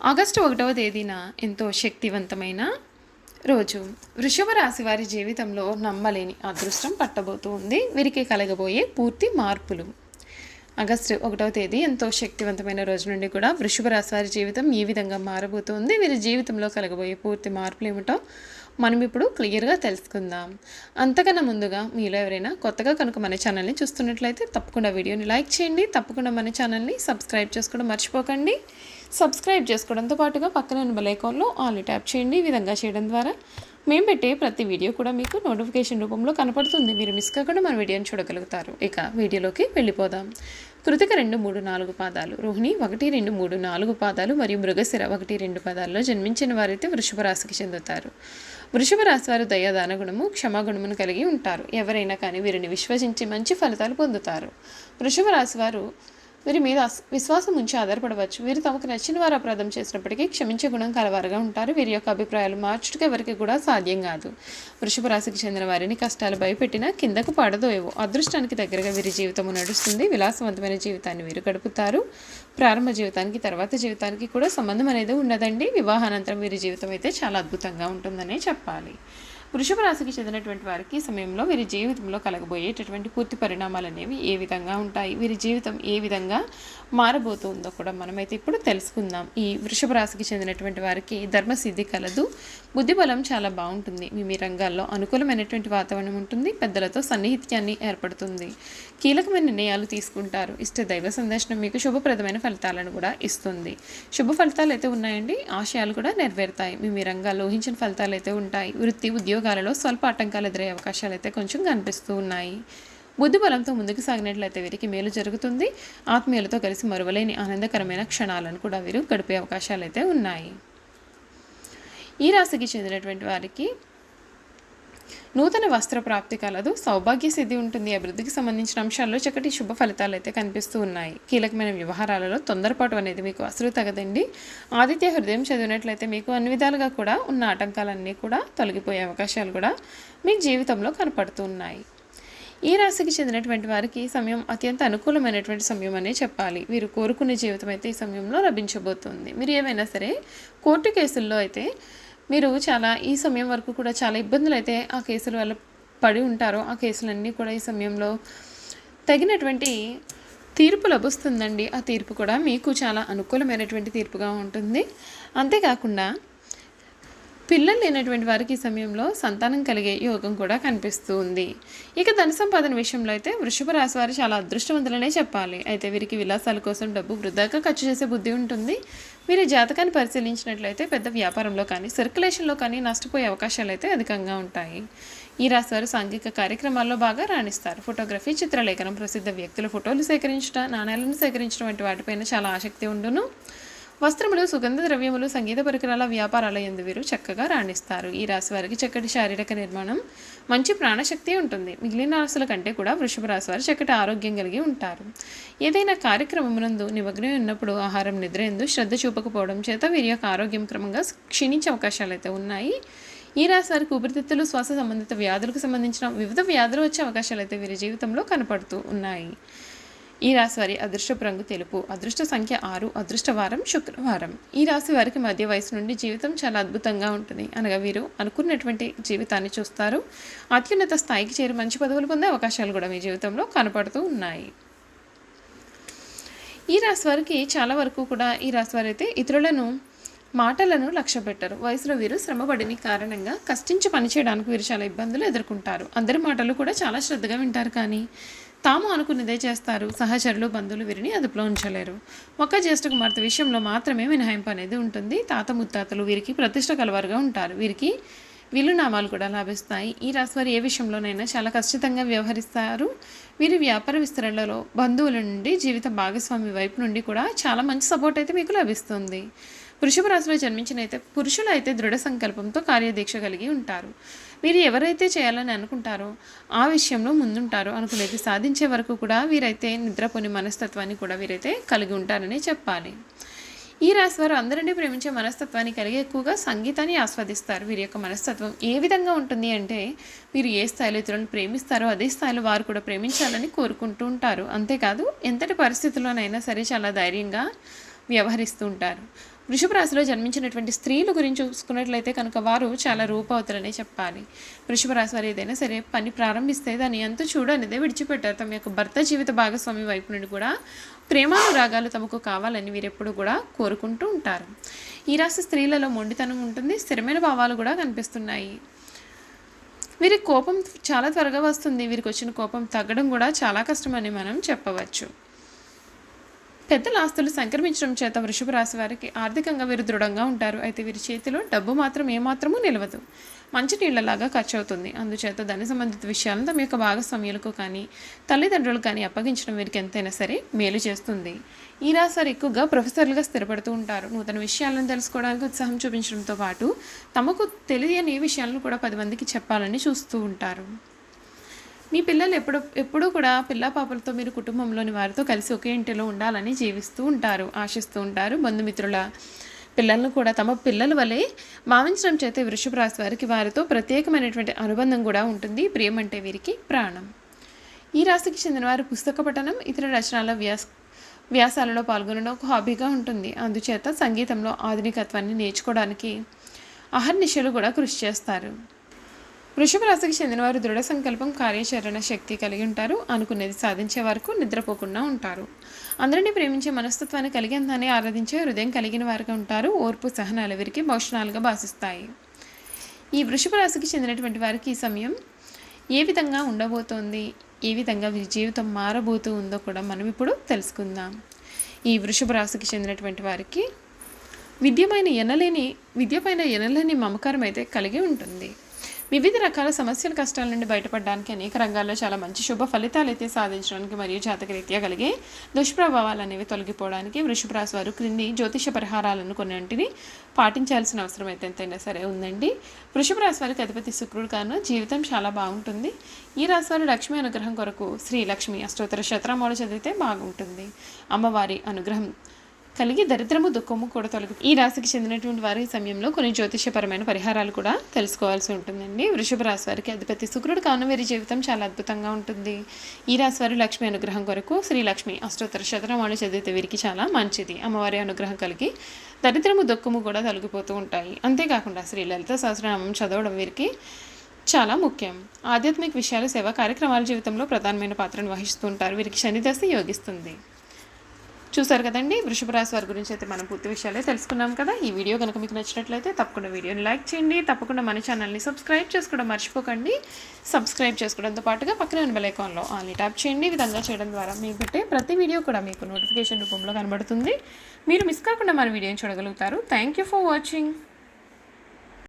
August ఒకటవ తేదీన ఎంతో శక్తివంతమైన రోజు. వృషభ రాశి వారి జీవితంలో నమ్మలేని అదృష్టం పట్టబోతూ ఉంది. వీరికి కలగబోయే పూర్తి మార్పులు. ఆగస్టు ఒకటవ తేదీ ఎంతో శక్తివంతమైన రోజు నుండి కూడా వృషభ రాశి వారి జీవితం ఈ విధంగా మారబోతుంది వీరి జీవితంలో కలగబోయే పూర్తి మార్పులు ఏమిటో మనం ఇప్పుడు క్లియర్గా తెలుసుకుందాం. అంతకన్నా ముందుగా మీలో ఎవరైనా కొత్తగా కనుక మన ఛానల్ని చూస్తున్నట్లయితే తప్పకుండా వీడియోని లైక్ చేయండి. తప్పకుండా మన ఛానల్ని సబ్స్క్రైబ్ చేసుకోవడం మర్చిపోకండి. సబ్స్క్రైబ్ చేసుకోవడంతో పాటుగా పక్కన ఉన్న ఆల్ ట్యాప్ చేయండి. ఈ విధంగా చేయడం ద్వారా మేము పెట్టే ప్రతి వీడియో కూడా మీకు నోటిఫికేషన్ రూపంలో కనపడుతుంది. మీరు మిస్ కాకుండా మన వీడియోని చూడగలుగుతారు. ఇక వీడియోలోకి వెళ్ళిపోదాం. కృతిక రెండు మూడు నాలుగు పాదాలు రోహిణి ఒకటి రెండు మూడు నాలుగు పాదాలు మరియు మృగశిర ఒకటి రెండు పాదాల్లో జన్మించిన వారైతే వృషభ రాశికి చెందుతారు. వృషభ రాశి వారు దయాదాన గుణము క్షమాగుణమును కలిగి ఉంటారు. ఎవరైనా కానీ వీరిని విశ్వసించి మంచి ఫలితాలు పొందుతారు. వృషభ రాశి వారు వీరి మీద విశ్వాసం ఉంచి ఆధారపడవచ్చు. వీరు తమకు నచ్చిన వారు అపరాధం చేసినప్పటికీ క్షమించే గుణం కలవారుగా ఉంటారు. వీరి యొక్క అభిప్రాయాలు మార్చుటకు ఎవరికి కూడా సాధ్యం కాదు. వృషభ రాశికి చెందిన వారిని కష్టాలు భయపెట్టినా కిందకు పడదోయవు. అదృష్టానికి దగ్గరగా వీరి జీవితము నడుస్తుంది. విలాసవంతమైన జీవితాన్ని వీరు గడుపుతారు. ప్రారంభ జీవితానికి తర్వాత జీవితానికి కూడా సంబంధం అనేది ఉండదండి. వివాహానంతరం వీరి జీవితం అయితే చాలా అద్భుతంగా ఉంటుందనే చెప్పాలి. వృషభ రాశికి చెందినటువంటి వారికి సమయంలో వీరి జీవితంలో కలగబోయేటటువంటి పూర్తి పరిణామాలు అనేవి ఏ విధంగా ఉంటాయి? వీరి జీవితం ఏ విధంగా మారబోతుందో కూడా మనమైతే ఇప్పుడు తెలుసుకుందాం. ఈ వృషభ రాశికి చెందినటువంటి వారికి ధర్మసిద్ధి కలదు. బుద్ధిబలం చాలా బాగుంటుంది. మీ మీ రంగాల్లో అనుకూలమైనటువంటి వాతావరణం ఉంటుంది. పెద్దలతో సన్నిహిత్యాన్ని ఏర్పడుతుంది. కీలకమైన నిర్ణయాలు తీసుకుంటారు. ఇష్ట దైవ సందర్శనం మీకు శుభప్రదమైన ఫలితాలను కూడా ఇస్తుంది. శుభ ఫలితాలు అయితే ఉన్నాయండి. ఆశయాలు కూడా నెరవేరుతాయి. మీ మీ రంగాల్లో ఊహించిన ఫలితాలు అయితే ఉంటాయి. వృత్తి ఉద్యోగాలలో స్వల్ప ఆటంకాలు ఎదురయ్యే అవకాశాలు అయితే కొంచెం కనిపిస్తూ ఉన్నాయి. బుద్ధి బలంతో ముందుకు సాగినట్లయితే వీరికి మేలు జరుగుతుంది. ఆత్మీయులతో కలిసి మరువలేని ఆనందకరమైన క్షణాలను కూడా వీరు గడిపే అవకాశాలు అయితే ఉన్నాయి. ఈ రాశికి చెందినటువంటి వారికి నూతన వస్త్ర ప్రాప్తి కలదు సౌభాగ్య సిద్ధి ఉంటుంది. అభివృద్ధికి సంబంధించిన అంశాల్లో చక్కటి శుభ ఫలితాలు అయితే కనిపిస్తూ ఉన్నాయి. కీలకమైన వ్యవహారాలలో తొందరపాటు అనేది మీకు అసలు తగదండి. ఆదిత్య హృదయం చదివినట్లయితే మీకు అన్ని విధాలుగా కూడా ఉన్న ఆటంకాలన్నీ కూడా తొలగిపోయే అవకాశాలు కూడా మీ జీవితంలో కనపడుతూ ఉన్నాయి. ఈ రాశికి చెందినటువంటి వారికి ఈ సమయం అత్యంత అనుకూలమైనటువంటి సమయం అనే చెప్పాలి. వీరు కోరుకునే జీవితం అయితే ఈ సమయంలో లభించబోతుంది. మీరు ఏమైనా సరే కోర్టు కేసుల్లో అయితే మీరు చాలా ఈ సమయం వరకు కూడా చాలా ఇబ్బందులు అయితే ఆ కేసుల వల్ల పడి ఉంటారో. ఆ కేసులన్నీ కూడా ఈ సమయంలో తగినటువంటి తీర్పు లభిస్తుందండి. ఆ తీర్పు కూడా మీకు చాలా అనుకూలమైనటువంటి తీర్పుగా ఉంటుంది. అంతేకాకుండా పిల్లలు లేనటువంటి వారికి ఈ సమయంలో సంతానం కలిగే యోగం కూడా కనిపిస్తూ ఉంది. ఇక ధన సంపాదన విషయంలో అయితే వృషభ రాశి వారు చాలా అదృష్టవంతులనే చెప్పాలి. అయితే వీరికి విలాసాల కోసం డబ్బు వృధాగా ఖర్చు చేసే బుద్ధి ఉంటుంది. వీరి జాతకాన్ని పరిశీలించినట్లయితే పెద్ద వ్యాపారంలో కానీ సర్క్యులేషన్లో కానీ నష్టపోయే అవకాశాలు అయితే అధికంగా ఉంటాయి. ఈ రాశివారు సాంఘిక కార్యక్రమాల్లో బాగా రాణిస్తారు. ఫోటోగ్రఫీ చిత్రలేఖనం ప్రసిద్ధ వ్యక్తుల ఫోటోలు సేకరించడం నాణ్యాలను సేకరించడం వంటి వాటిపైన చాలా ఆసక్తి ఉండును. వస్త్రములు సుగంధ ద్రవ్యములు సంగీత పరికరాల వ్యాపారాల ఎందు వీరు చక్కగా రాణిస్తారు. ఈ రాశి వారికి చక్కటి శారీరక నిర్మాణం మంచి ప్రాణశక్తి ఉంటుంది. మిగిలిన రాశుల కంటే కూడా వృషభ రాశి వారు చక్కటి ఆరోగ్యం కలిగి ఉంటారు. ఏదైనా కార్యక్రమమునందు నిమగ్నం ఉన్నప్పుడు ఆహారం నిద్ర ఎందు శ్రద్ధ చూపకపోవడం చేత వీరి యొక్క ఆరోగ్యం క్రమంగా క్షీణించే అవకాశాలు అయితే ఉన్నాయి. ఈ రాశి వారికి ఊపిరితిత్తులు శ్వాస సంబంధిత వ్యాధులకు సంబంధించిన వివిధ వ్యాధులు వచ్చే అవకాశాలు అయితే వీరి జీవితంలో కనపడుతూ ఉన్నాయి. ఈ రాశి వారి అదృష్టపు రంగు తెలుపు. అదృష్ట సంఖ్య ఆరు అదృష్టవారం శుక్రవారం. ఈ రాశి వారికి మధ్య వయసు నుండి జీవితం చాలా అద్భుతంగా ఉంటుంది. అనగా వీరు అనుకున్నటువంటి జీవితాన్ని చూస్తారు. అత్యున్నత స్థాయికి చేరి మంచి పదవులు పొందే అవకాశాలు కూడా మీ జీవితంలో కనపడుతూ ఉన్నాయి. ఈ రాశి వారికి చాలా వరకు కూడా ఈ రాశి వారు అయితే ఇతరులను మాటలను లక్ష్య పెట్టరు. వయసులో వీరు శ్రమపడిన కారణంగా కష్టించి పనిచేయడానికి వీరు చాలా ఇబ్బందులు ఎదుర్కొంటారు. అందరి మాటలు కూడా చాలా శ్రద్ధగా వింటారు కానీ తాము అనుకున్నదే చేస్తారు. సహచరులు బంధువులు వీరిని అదుపులో ఉంచలేరు. ఒక్క జ్యేష్ఠ కుమార్తె విషయంలో మాత్రమే మినహాయింపు అనేది ఉంటుంది. తాత ముత్తాతలు వీరికి ప్రతిష్ట కలవారుగా ఉంటారు. వీరికి విలునామాలు కూడా లాభిస్తాయి. ఈ రాశివారు ఏ విషయంలోనైనా చాలా ఖచ్చితంగా వ్యవహరిస్తారు. వీరి వ్యాపార విస్తరణలో బంధువుల నుండి జీవిత భాగస్వామి వైపు నుండి కూడా చాలా మంచి సపోర్ట్ అయితే మీకు లభిస్తుంది. వృషభ రాశిలో జన్మించిన అయితే పురుషులు అయితే దృఢ సంకల్పంతో కార్యదీక్ష కలిగి ఉంటారు. వీరు ఎవరైతే చేయాలని అనుకుంటారో ఆ విషయంలో ముందుంటారో. అనుకునేది సాధించే వరకు కూడా వీరైతే నిద్రపోని మనస్తత్వాన్ని కూడా వీరైతే కలిగి ఉంటారని చెప్పాలి. ఈ రాశి వారు అందరినీ ప్రేమించే మనస్తత్వాన్ని కలిగి ఎక్కువగా సంగీతాన్ని ఆస్వాదిస్తారు. వీరి యొక్క మనస్తత్వం ఏ విధంగా ఉంటుంది అంటే వీరు ఏ స్థాయిలో ఇతరులను ప్రేమిస్తారో అదే స్థాయిలో వారు కూడా ప్రేమించాలని కోరుకుంటూ ఉంటారు. అంతేకాదు ఎంతటి పరిస్థితుల్లోనైనా సరే చాలా ధైర్యంగా వ్యవహరిస్తూ ఉంటారు. వృషభ రాశిలో జన్మించినటువంటి స్త్రీల గురించి చూసుకున్నట్లయితే కనుక వారు చాలా రూపవతులనే చెప్పాలి. వృషభ రాశి వారు ఏదైనా సరే పని ప్రారంభిస్తే దాన్ని ఎంత చూడనిదే విడిచిపెట్టారు. తమ యొక్క భర్త జీవిత భాగస్వామి వైపు నుండి కూడా ప్రేమానురాగాలు తమకు కావాలని వీరెప్పుడు కూడా కోరుకుంటూ ఉంటారు. ఈ రాశి స్త్రీలలో మొండితనం ఉంటుంది స్థిరమైన భావాలు కూడా కనిపిస్తున్నాయి. వీరికి కోపం చాలా త్వరగా వస్తుంది వీరికి వచ్చిన కోపం తగ్గడం కూడా చాలా కష్టమని మనం చెప్పవచ్చు. పెద్దల ఆస్తులు సంక్రమించడం చేత వృషభ రాశి వారికి ఆర్థికంగా వీరు దృఢంగా ఉంటారు. అయితే వీరి చేతిలో డబ్బు మాత్రం ఏమాత్రమూ నిలవదు. మంచినీళ్ళలాగా ఖర్చు అవుతుంది అందుచేత ధన సంబంధిత విషయాలను తమ యొక్క భాగస్వామ్యులకు కానీ తల్లిదండ్రులు కానీ అప్పగించడం వీరికి ఎంతైనా సరే మేలు చేస్తుంది. ఈ రాశి వారు ఎక్కువగా ప్రొఫెసర్లుగా స్థిరపడుతూ ఉంటారు. నూతన విషయాలను తెలుసుకోవడానికి ఉత్సాహం చూపించడంతో పాటు తమకు తెలియని విషయాలను కూడా పది మందికి చెప్పాలని చూస్తూ ఉంటారు. మీ పిల్లలు ఎప్పుడు ఎప్పుడూ కూడా పిల్ల పాపలతో మీరు కుటుంబంలోని వారితో కలిసి ఒకే ఇంటిలో ఉండాలని జీవిస్తూ ఉంటారు ఆశిస్తూ ఉంటారు. బంధుమిత్రుల పిల్లలను కూడా తమ పిల్లల వలె భావించడం చేత వృషభ రాశి వారికి వారితో ప్రత్యేకమైనటువంటి అనుబంధం కూడా ఉంటుంది. ప్రేమ అంటే వీరికి ప్రాణం. ఈ రాశికి చెందిన వారు పుస్తక పఠనం ఇతర రచనల వ్యాస వ్యాసాలలో పాల్గొనడం ఒక హాబీగా ఉంటుంది. అందుచేత సంగీతంలో ఆధునికత్వాన్ని నేర్చుకోవడానికి అహర్నిశలు కూడా కృషి చేస్తారు. వృషభ రాశికి చెందినవారు దృఢ సంకల్పం కార్యాచరణ శక్తి కలిగి ఉంటారు. అనుకునేది సాధించే వరకు నిద్రపోకుండా ఉంటారు. అందరినీ ప్రేమించే మనస్తత్వాన్ని కలిగేందాన్ని ఆరాధించే హృదయం కలిగిన వారుగా ఉంటారు. ఓర్పు సహనాలు వీరికి భౌషణాలుగా భాషిస్తాయి ఈ వృషభ రాశికి చెందినటువంటి వారికి ఈ సమయం ఏ విధంగా ఉండబోతోంది? ఏ విధంగా వీరి జీవితం మారబోతూ ఉందో కూడా మనం ఇప్పుడు తెలుసుకుందాం. ఈ వృషభ రాశికి చెందినటువంటి వారికి విద్యమైన ఎనలేని విద్యపైన ఎనలేని మమకారం అయితే కలిగి ఉంటుంది. వివిధ రకాల సమస్యల కష్టాల నుండి బయటపడడానికి అనేక రంగాల్లో చాలా మంచి శుభ ఫలితాలు అయితే సాధించడానికి మరియు జాతకరీత్యా కలిగే దుష్ప్రభావాలు అనేవి తొలగిపోవడానికి వృషభ రాశి వారు క్రింది జ్యోతిష పరిహారాలను కొన్నింటిని పాటించాల్సిన అవసరం అయితే ఎంతైనా సరే ఉందండి. వృషభ రాశి వారికి అధిపతి శుక్రుడు కాను జీవితం చాలా బాగుంటుంది. ఈ రాశి వారు లక్ష్మీ అనుగ్రహం కొరకు శ్రీ లక్ష్మి అష్టోత్తర శతనామాలు చదివితే బాగుంటుంది. అమ్మవారి అనుగ్రహం కలిగి దరిద్రము దుఃఖము కూడా తొలగి. ఈ రాశికి చెందినటువంటి వారి ఈ సమయంలో కొన్ని జ్యోతిష్యపరమైన పరిహారాలు కూడా తెలుసుకోవాల్సి ఉంటుందండి. వృషభ రాశి వారికి అధిపతి శుక్రుడు. కావున వీరి జీవితం చాలా అద్భుతంగా ఉంటుంది. ఈ రాశి వారి లక్ష్మి అనుగ్రహం కొరకు శ్రీ లక్ష్మి అష్టోత్తర శతనామాలు చదివితే వీరికి చాలా మంచిది. అమ్మవారి అనుగ్రహం కలిగి దరిద్రము దుఃఖము కూడా తొలగిపోతూ ఉంటాయి. అంతేకాకుండా శ్రీ లలిత సహస్రనామం చదవడం వీరికి చాలా ముఖ్యం. ఆధ్యాత్మిక విషయాలు సేవా కార్యక్రమాల జీవితంలో ప్రధానమైన పాత్రను వహిస్తూ ఉంటారు. వీరికి శనిదశ యోగిస్తుంది. చూసారు కదండి? వృషభ రాశి వారి గురించి అయితే మనం పూర్తి విషయాలే తెలుసుకున్నాం కదా. ఈ వీడియో కనుక మీకు నచ్చినట్లయితే తప్పకుండా వీడియోని లైక్ చేయండి. తప్పకుండా మన ఛానల్ని సబ్స్క్రైబ్ చేసుకోవడం మర్చిపోకండి. సబ్స్క్రైబ్ చేసుకోవడంతో పాటుగా పక్కన ఉన్న బెల్ ఐకాన్లో ఆల్ని ట్యాప్ చేయండి. విధంగా చేయడం ద్వారా మీకు పెట్టే ప్రతి వీడియో కూడా మీకు నోటిఫికేషన్ రూపంలో కనబడుతుంది. మీరు మిస్ కాకుండా మన వీడియోని చూడగలుగుతారు. Thank you for watching